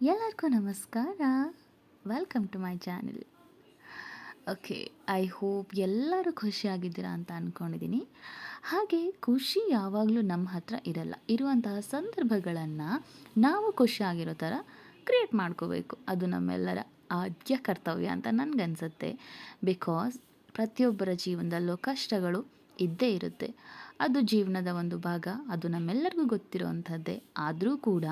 ಎಲ್ಲರಿಗೂ ನಮಸ್ಕಾರ. Welcome to my channel okay I hope ಎಲ್ಲರೂ ಖುಷಿಯಾಗಿದ್ದೀರಾ ಅಂತ ಅಂದ್ಕೊಂಡಿದ್ದೀನಿ ಹಾಗೆ ಖುಷಿ ಯಾವಾಗಲೂ ನಮ್ಮ ಹತ್ರ ಇರಲ್ಲ. ಇರುವಂತಹ ಸಂದರ್ಭಗಳನ್ನು ನಾವು ಖುಷಿಯಾಗಿರೋ ಥರ ಕ್ರಿಯೇಟ್ ಮಾಡ್ಕೋಬೇಕು. ಅದು ನಮ್ಮೆಲ್ಲರ ಆದ್ಯ ಕರ್ತವ್ಯ ಅಂತ ನನಗನ್ಸುತ್ತೆ. ಬಿಕಾಸ್ ಪ್ರತಿಯೊಬ್ಬರ ಜೀವನದಲ್ಲೂ ಕಷ್ಟಗಳು ಇದ್ದೇ ಇರುತ್ತೆ. ಅದು ಜೀವನದ ಒಂದು ಭಾಗ. ಅದು ನಮ್ಮೆಲ್ಲರಿಗೂ ಗೊತ್ತಿರುವಂಥದ್ದೇ. ಆದರೂ ಕೂಡ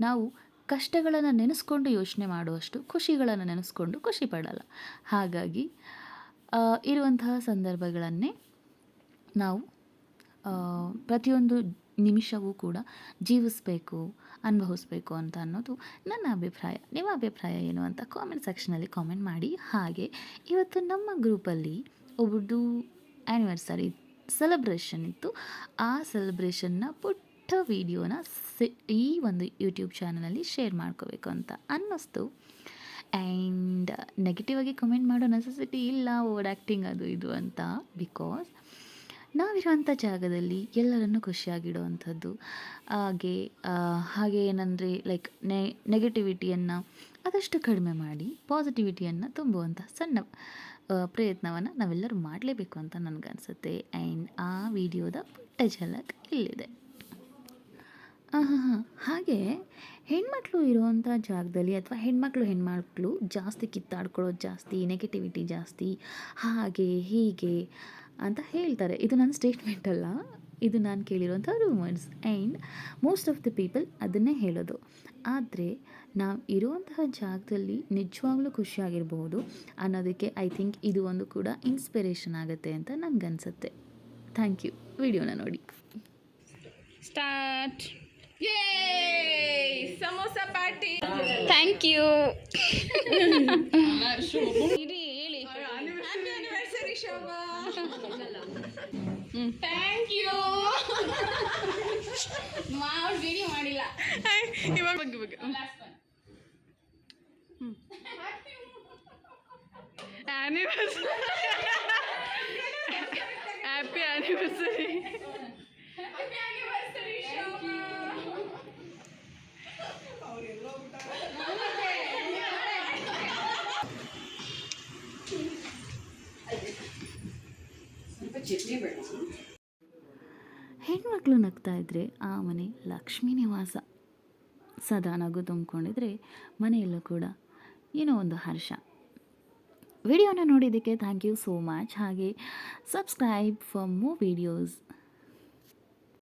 ನಾವು ಕಷ್ಟಗಳನ್ನು ನೆನೆಸ್ಕೊಂಡು ಯೋಚನೆ ಮಾಡುವಷ್ಟು, ಖುಷಿಗಳನ್ನು ನೆನೆಸ್ಕೊಂಡು ಖುಷಿ ಪಡಲ್ಲ. ಹಾಗಾಗಿ ಇರುವಂತಹ ಸಂದರ್ಭಗಳನ್ನೇ ನಾವು ಪ್ರತಿಯೊಂದು ನಿಮಿಷವೂ ಕೂಡ ಜೀವಿಸಬೇಕು, ಅನುಭವಿಸ್ಬೇಕು ಅಂತ ಅನ್ನೋದು ನನ್ನ ಅಭಿಪ್ರಾಯ. ನಿಮ್ಮ ಅಭಿಪ್ರಾಯ ಏನು ಅಂತ ಕಾಮೆಂಟ್ ಸೆಕ್ಷನಲ್ಲಿ ಕಾಮೆಂಟ್ ಮಾಡಿ. ಹಾಗೆ, ಇವತ್ತು ನಮ್ಮ ಗ್ರೂಪಲ್ಲಿ ಒಬ್ಬರದು ಆ್ಯನಿವರ್ಸರಿ ಸೆಲೆಬ್ರೇಷನ್ ಇತ್ತು. ಆ ಸೆಲೆಬ್ರೇಷನ್ನ ಪುಟ್ಟ ವೀಡಿಯೋನ ವಿಡಿಯೋನ ಈ ಒಂದು ಯೂಟ್ಯೂಬ್ ಚಾನಲಲ್ಲಿ ಶೇರ್ ಮಾಡ್ಕೋಬೇಕು ಅಂತ ಅನ್ನಿಸ್ತು. ಆ್ಯಂಡ್ ನೆಗೆಟಿವ್ ಆಗಿ ಕಮೆಂಟ್ ಮಾಡೋ ನೆಸೆಸಿಟಿ ಇಲ್ಲ ಓವರ್ ಆ್ಯಕ್ಟಿಂಗ್ ಅದು ಇದು ಅಂತ ಬಿಕಾಸ್ ನಾವಿರುವಂಥ ಜಾಗದಲ್ಲಿ ಎಲ್ಲರನ್ನು ಖುಷಿಯಾಗಿಡುವಂಥದ್ದು. ಹಾಗೆ ಹಾಗೆ ಏನಂದರೆ ಲೈಕ್ ನೆ ನೆಗೆಟಿವಿಟಿಯನ್ನು ಆದಷ್ಟು ಕಡಿಮೆ ಮಾಡಿ ಪಾಸಿಟಿವಿಟಿಯನ್ನು ತುಂಬುವಂಥ ಸಣ್ಣ ಪ್ರಯತ್ನವನ್ನು ನಾವೆಲ್ಲರೂ ಮಾಡಲೇಬೇಕು ಅಂತ ನನಗನ್ಸುತ್ತೆ. ಆ್ಯಂಡ್ ಆ ವಿಡಿಯೋದ ಪುಟ್ಟ ಝಲಕ್ ಇಲ್ಲಿದೆ. ಹಾಂ ಹಾಗೆ ಹೆಣ್ಮಕ್ಳು ಇರುವಂಥ ಜಾಗದಲ್ಲಿ ಅಥವಾ ಹೆಣ್ಮಕ್ಳು ಹೆಣ್ಮಕ್ಳು ಜಾಸ್ತಿ ಕಿತ್ತಾಡ್ಕೊಳ್ಳೋದು ಜಾಸ್ತಿ ನೆಗೆಟಿವಿಟಿ ಜಾಸ್ತಿ, ಹಾಗೆ ಹೀಗೆ ಅಂತ ಹೇಳ್ತಾರೆ. ಇದು ನನ್ನ ಸ್ಟೇಟ್ಮೆಂಟ್ ಅಲ್ಲ. ಇದು ನಾನು ಕೇಳಿರುವಂಥ rumours and most of the people ಅದನ್ನೇ ಹೇಳೋದು. ಆದರೆ ನಾವು ಇರುವಂತಹ ಜಾಗದಲ್ಲಿ ನಿಜವಾಗ್ಲೂ ಖುಷಿಯಾಗಿರ್ಬೋದು ಅನ್ನೋದಕ್ಕೆ ಐ ಥಿಂಕ್ ಇದು ಒಂದು ಕೂಡ ಇನ್ಸ್ಪಿರೇಷನ್ ಆಗುತ್ತೆ ಅಂತ ನನಗನ್ಸುತ್ತೆ ಥ್ಯಾಂಕ್ ಯು ವಿಡಿಯೋನ ನೋಡಿ. Start samosa party thank you ಇರಿ ಹೇಳಿ. ಆನಿವರ್ಸರಿ ಶೋಭಾ. ಥ್ಯಾಂಕ್ ಯು ಮಾವು ವಿಡಿಯೋ ಮಾಡಿಲ್ಲ. ಇವಾಗ ಬಗ್ಗೆ ಬಗ್ಗೆ. ಆನಿವರ್ಸರಿ ಹ್ಯಾಪಿ ಆ್ಯನಿವರ್ಸರಿ ಹೆಣ್ಮಕ್ಳು ನಗ್ತಾ ಇದ್ದರೆ ಆ ಮನೆ ಲಕ್ಷ್ಮೀ ನಿವಾಸ. ಸದಾ ನಗು ತುಂಬಿಕೊಂಡಿದ್ರೆ ಮನೆಯಲ್ಲೂ ಕೂಡ ಏನೋ ಒಂದು ಹರ್ಷ. ವಿಡಿಯೋನ ನೋಡಿದ್ದಕ್ಕೆ ಥ್ಯಾಂಕ್ ಯು ಸೋ ಮಚ್ ಹಾಗೆ ಸಬ್ಸ್ಕ್ರೈಬ್ ಫಾರ್ ಮೋರ್ ವೀಡಿಯೋಸ್